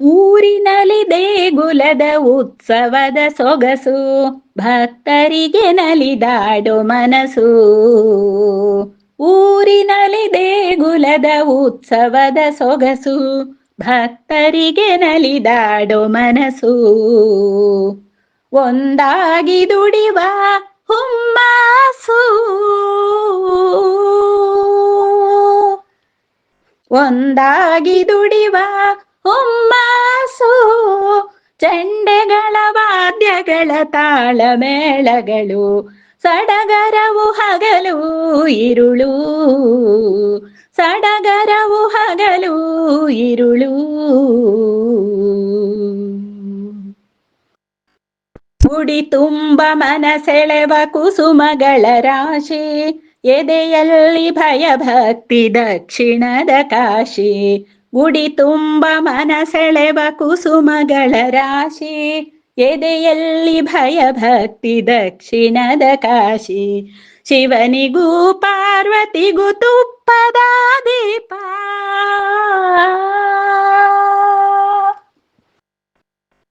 ಊರಿನಲ್ಲಿ ದೇಗುಲದ ಉತ್ಸವದ ಸೊಗಸು, ಭಕ್ತರಿಗೆ ನಲಿದಾಡೋ ಮನಸು ಊರಿನಲ್ಲಿ ದೇಗುಲದ ಉತ್ಸವದ ಸೊಗಸು, ಭಕ್ತರಿಗೆ ನಲಿದಾಡೋ ಮನಸು ಒಂದಾಗಿ ದುಡಿವ ಹುಮ್ಮಾಸು ಒಂದಾಗಿ ದುಡಿವ ಹುಮ್ಮಾಸು ಚಂಡೆಗಳ ವಾದ್ಯಗಳ ತಾಳಮೇಳಗಳು, ಸಡಗರವು ಹಗಲು, ಇರುಳು. ಸಡಗರವು ಹಗಲು, ಇರುಳು. ಗುಡಿ ತುಂಬ ಮನಸೆಳೆವ ಕುಸುಮಗಳ ರಾಶಿ, ಎದೆಯಲ್ಲಿ ಭಯಭಕ್ತಿ ದಕ್ಷಿಣದ ಕಾಶಿ. ಗುಡಿ ತುಂಬ ಮನಸೆಳೆವ ಕುಸುಮಗಳ ರಾಶಿ ಎದೆಯಲ್ಲಿ ಭಯ ಭಕ್ತಿ ದಕ್ಷಿಣದ ಕಾಶಿ ಶಿವನಿಗೂ ಪಾರ್ವತಿಗೂ ತುಪ್ಪದ ದೀಪ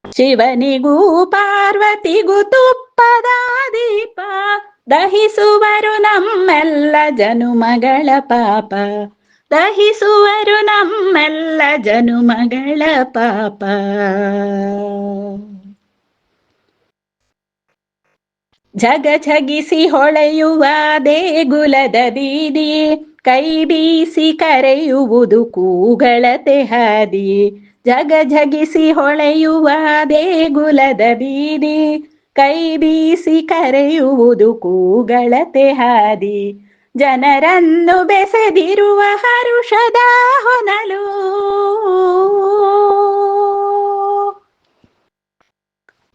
ಶಿವನಿಗೂ ಪಾರ್ವತಿಗೂ ತುಪ್ಪದ ದೀಪ ದಹಿಸುವರು ನಮ್ಮೆಲ್ಲ ಜನುಮಗಳ ಪಾಪ ದಹಿಸುವರು ನಮ್ಮೆಲ್ಲ ಜನುಮಗಳ ಪಾಪ. ಝಗ ಝಗಿಸಿ ಹೊಳೆಯುವ ದೇಗುಲದ ಬೀದಿ, ಕೈ ಬೀಸಿ ಕರೆಯುವುದು ಕೂಗಳ ತೆಹಾದಿ. ಝಗ ಝಗಿಸಿ ಹೊಳೆಯುವ ದೇಗುಲದ ಬೀದಿ, ಕೈ ಬೀಸಿ ಕರೆಯುವುದು ಕೂಗಳ ಹಾದಿ ಜನರನ್ನು ಬೆಸೆದಿರುವ ಹರುಷದ ಹೊನಲು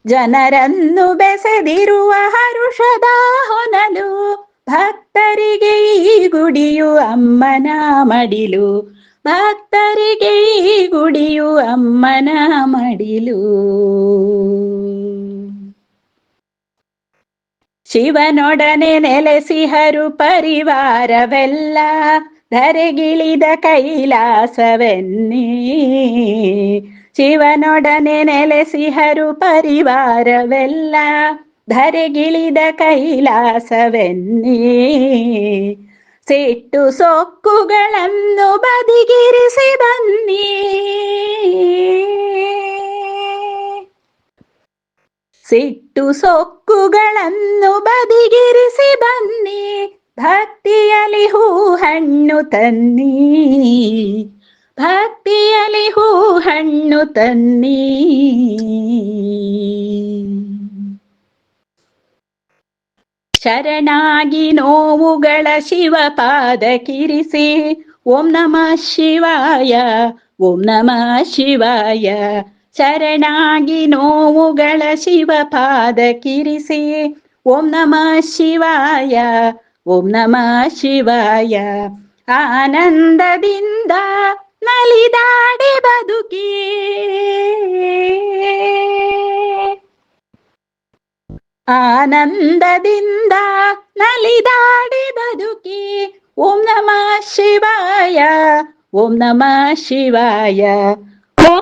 ಜನರನ್ನು ಬೆಸೆದಿರುವ ಹರುಷದ ಹೊನಲು ಭಕ್ತರಿಗೆ ಈ ಗುಡಿಯು ಅಮ್ಮನ ಮಡಿಲು. ಭಕ್ತರಿಗೆ ಈ ಗುಡಿಯು ಅಮ್ಮನ ಮಡಿಲು. ಶಿವನೊಡನೆ ನೆಲೆಸಿಹರು ಪರಿವಾರವೆಲ್ಲ ಧರೆಗಿಳಿದ ಕೈಲಾಸವೆನ್ನಿ. ಶಿವನೊಡನೆ ನೆಲೆಸಿಹರು ಪರಿವಾರವೆಲ್ಲ ಧರೆಗಿಳಿದ ಕೈಲಾಸವೆನ್ನಿ. ಸಿಟ್ಟು ಸೊಕ್ಕುಗಳನ್ನು ಬದಿಗಿರಿಸಿ ಬನ್ನಿ. ಸಿಟ್ಟು ಸೊಕ್ಕುಗಳನ್ನು ಬದಿಗಿರಿಸಿ ಬನ್ನಿ ಭಕ್ತಿಯಲಿ ಹೂ ಹಣ್ಣು ತನ್ನಿ. ಭಕ್ತಿಯಲಿ ಹೂ ಹಣ್ಣು ತನ್ನಿ. ಶರಣಾಗಿ ನೋವುಗಳ ಶಿವ ಪಾದ ಕಿರಿಸಿ, ಓಂ ನಮಃ ಶಿವಾಯ, ಓಂ ನಮಃ ಶಿವಾಯ. ಶರಣಾಗಿ ನೋವುಗಳ ಶಿವಪಾದ ಕಿರಿಸಿ ಓಂ ನಮಃ ಶಿವಾಯ ಓಂ ನಮಃ ಶಿವಾಯ ಆನಂದದಿಂದ ನಲಿದಾಡಿ ಬದುಕಿ ಆನಂದದಿಂದ ನಲಿದಾಡಿ ಬದುಕಿ ಓಂ ನಮಃ ಶಿವಾಯ ಓಂ ನಮಃ ಶಿವಾಯ